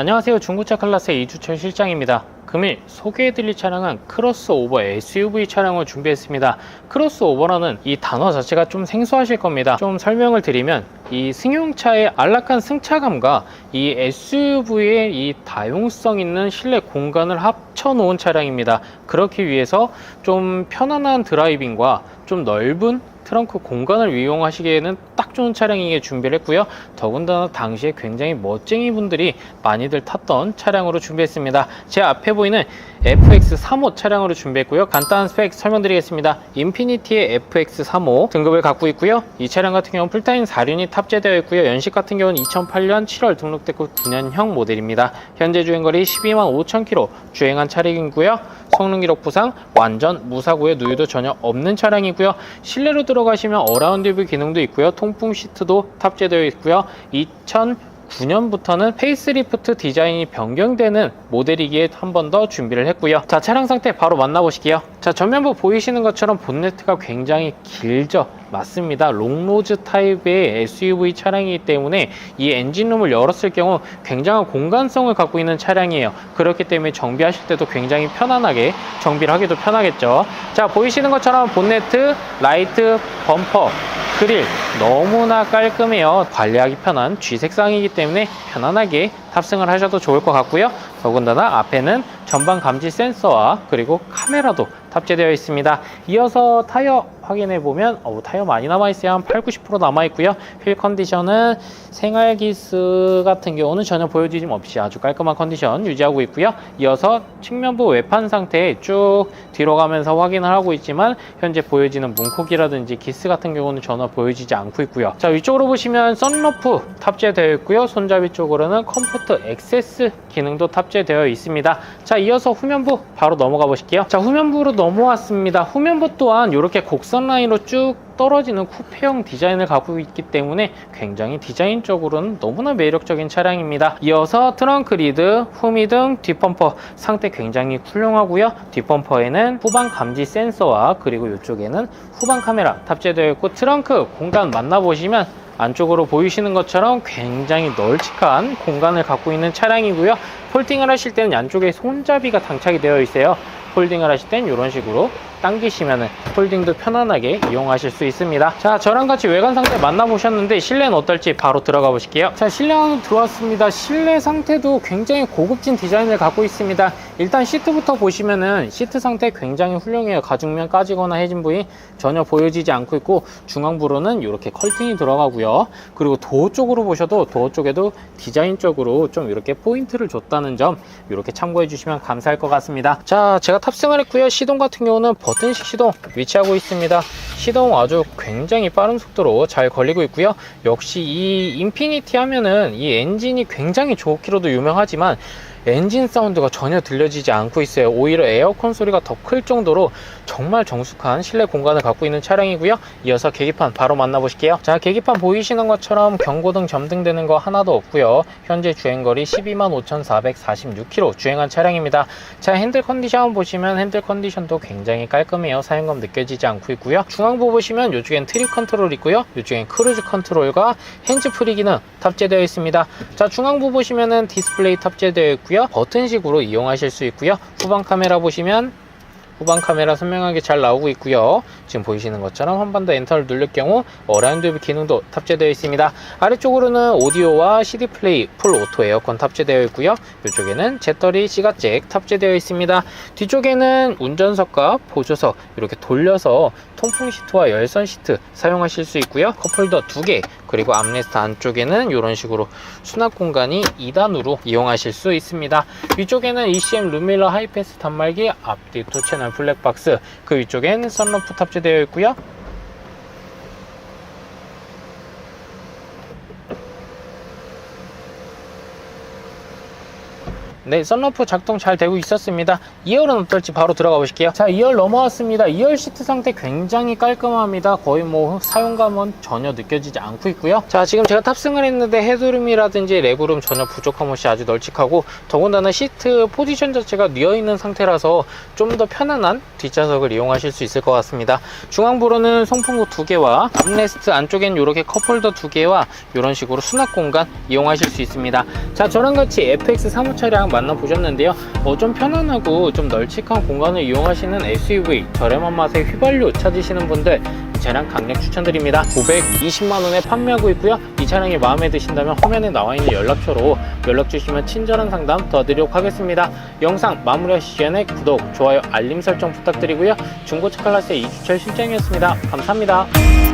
안녕하세요. 중고차 클래스의 이주철 실장입니다. 금일 소개해드릴 차량은 크로스오버 SUV 차량을 준비했습니다. 크로스오버라는 이 단어 자체가 좀 생소하실 겁니다. 좀 설명을 드리면 이 승용차의 안락한 승차감과 이 SUV의 이 다용성 있는 실내 공간을 합쳐 놓은 차량입니다. 그렇기 위해서 좀 편안한 드라이빙과 좀 넓은 트렁크 공간을 이용하시기에는 딱 좋은 차량이게 준비를 했고요. 더군다나 당시에 굉장히 멋쟁이 분들이 많이들 탔던 차량으로 준비했습니다. 제 앞에 보이는 FX35 차량으로 준비했고요. 간단한 스펙 설명드리겠습니다. 인피니티의 FX35 등급을 갖고 있고요. 이 차량 같은 경우는 풀타임 4륜이 탑재되어 있고요. 연식 같은 경우는 2008년 7월 등록됐고 9년형 모델입니다. 현재 주행거리 12만 5천 킬로 주행한 차량이고요. 성능 기록 부상 완전 무사고에 누유도 전혀 없는 차량이고요. 실내로 들어가시면 어라운드 뷰 기능도 있고요. 통풍 시트도 탑재되어 있고요. 2009년부터는 페이스리프트 디자인이 변경되는 모델이기에 한 번 더 준비를 했고요. 자, 차량 상태 바로 만나보실게요. 자, 전면부 보이시는 것처럼 본네트가 굉장히 길죠. 맞습니다. 롱로즈 타입의 SUV 차량이기 때문에 이 엔진룸을 열었을 경우 굉장한 공간성을 갖고 있는 차량이에요. 그렇기 때문에 정비하실 때도 굉장히 편안하게 정비를 하기도 편하겠죠. 자, 보이시는 것처럼 본네트, 라이트, 범퍼, 그릴 너무나 깔끔해요. 관리하기 편한 G 색상이기 때문에 편안하게 탑승을 하셔도 좋을 것 같고요. 더군다나 앞에는 전방 감지 센서와 그리고 카메라도 탑재되어 있습니다. 이어서 타이어 확인해 보면 어, 타이어 많이 남아 있어요. 한 8, 90% 남아 있고요. 휠 컨디션은 생활기스 같은 경우는 전혀 보여지짐 없이 아주 깔끔한 컨디션 유지하고 있고요. 이어서 측면부 외판 상태 쭉 뒤로 가면서 확인을 하고 있지만 현재 보여지는 문콕이라든지 기스 같은 경우는 전혀 보여지지 않고 있고요. 자 위쪽으로 보시면 썬루프 탑재되어 있고요. 손잡이 쪽으로는 컴포트 액세스 기능도 탑재되어 있습니다. 자 이어서 후면부 바로 넘어가 보실게요. 자 후면부로 넘어왔습니다. 후면부 또한 이렇게 곡선 라인으로 쭉 떨어지는 쿠페형 디자인을 갖고 있기 때문에 굉장히 디자인적으로는 너무나 매력적인 차량입니다. 이어서 트렁크 리드, 후미등, 뒷범퍼 상태 굉장히 훌륭하고요. 뒷범퍼에는 후방 감지 센서와 그리고 이쪽에는 후방 카메라 탑재되어 있고 트렁크 공간 만나보시면 안쪽으로 보이시는 것처럼 굉장히 널찍한 공간을 갖고 있는 차량이고요. 폴딩을 하실 때는 양쪽에 손잡이가 장착이 되어 있어요. 폴딩을 하실 땐 이런 식으로 당기시면 폴딩도 편안하게 이용하실 수 있습니다. 자, 저랑 같이 외관 상태 만나보셨는데 실내는 어떨지 바로 들어가 보실게요. 자, 실내 안으로 들어왔습니다. 실내 상태도 굉장히 고급진 디자인을 갖고 있습니다. 일단 시트부터 보시면은 시트 상태 굉장히 훌륭해요. 가죽면 까지거나 해진 부위 전혀 보여지지 않고 있고 중앙부로는 이렇게 컬팅이 들어가고요. 그리고 도어 쪽으로 보셔도 도어 쪽에도 디자인적으로 좀 이렇게 포인트를 줬다는 점 이렇게 참고해 주시면 감사할 것 같습니다. 자, 제가 탑승을 했고요. 시동 같은 경우는 버튼식 시동 위치하고 있습니다. 시동 아주 굉장히 빠른 속도로 잘 걸리고 있고요. 역시 이 인피니티 하면은 이 엔진이 굉장히 좋기로도 유명하지만 엔진 사운드가 전혀 들려지지 않고 있어요. 오히려 에어컨 소리가 더 클 정도로 정말 정숙한 실내 공간을 갖고 있는 차량이고요. 이어서 계기판 바로 만나보실게요. 자, 계기판 보이시는 것처럼 경고등 점등되는 거 하나도 없고요. 현재 주행거리 12만 5,446km 주행한 차량입니다. 자, 핸들 컨디션 보시면 핸들 컨디션도 굉장히 깔끔해요. 사용감 느껴지지 않고 있고요. 중앙 부 보시면 이쪽엔 트립 컨트롤 있고요. 이쪽엔 크루즈 컨트롤과 핸즈 프리 기능 탑재되어 있습니다. 자, 중앙부 보시면은 디스플레이 탑재되어 있고요. 버튼식으로 이용하실 수 있고요. 후방 카메라 보시면 후방 카메라 선명하게 잘 나오고 있고요. 지금 보이시는 것처럼 한 번 더 엔터를 누를 경우 어라운드 뷰 기능도 탑재되어 있습니다. 아래쪽으로는 오디오와 CD 플레이, 풀 오토 에어컨 탑재되어 있고요. 이쪽에는 제터리 시가잭 탑재되어 있습니다. 뒤쪽에는 운전석과 보조석 이렇게 돌려서 통풍 시트와 열선 시트 사용하실 수 있고요. 컵홀더 2개 그리고 암레스트 안쪽에는 이런 식으로 수납 공간이 2단으로 이용하실 수 있습니다. 위쪽에는 ECM 루밀러 하이패스 단말기 앞뒤 투 채널 블랙박스 그 위쪽엔 선루프 탑재되어 있고요. 네, 썬루프 작동 잘 되고 있었습니다. 2열은 어떨지 바로 들어가 보실게요. 자, 2열 넘어왔습니다. 2열 시트 상태 굉장히 깔끔합니다. 거의 뭐 사용감은 전혀 느껴지지 않고 있고요. 자, 지금 제가 탑승을 했는데 헤드룸이라든지 레그룸 전혀 부족함 없이 아주 널찍하고 더군다나 시트 포지션 자체가 뉘어 있는 상태라서 좀 더 편안한 뒷좌석을 이용하실 수 있을 것 같습니다. 중앙부로는 송풍구 두 개와 암레스트 안쪽엔 이렇게 컵홀더 두 개와 이런 식으로 수납 공간 이용하실 수 있습니다. 자, 저랑 같이 FX 사무 차량 만나보셨는데요. 어, 좀 편안하고 좀 널찍한 공간을 이용하시는 SUV 저렴한 맛의 휘발유 찾으시는 분들 이 차량 강력 추천드립니다. 920만 원에 판매하고 있고요. 이 차량이 마음에 드신다면 화면에 나와 있는 연락처로 연락 주시면 친절한 상담 도와드리도록 하겠습니다. 영상 마무리하시기 전에 구독, 좋아요, 알림 설정 부탁드리고요. 중고차 클래스의 이주철 실장이었습니다. 감사합니다.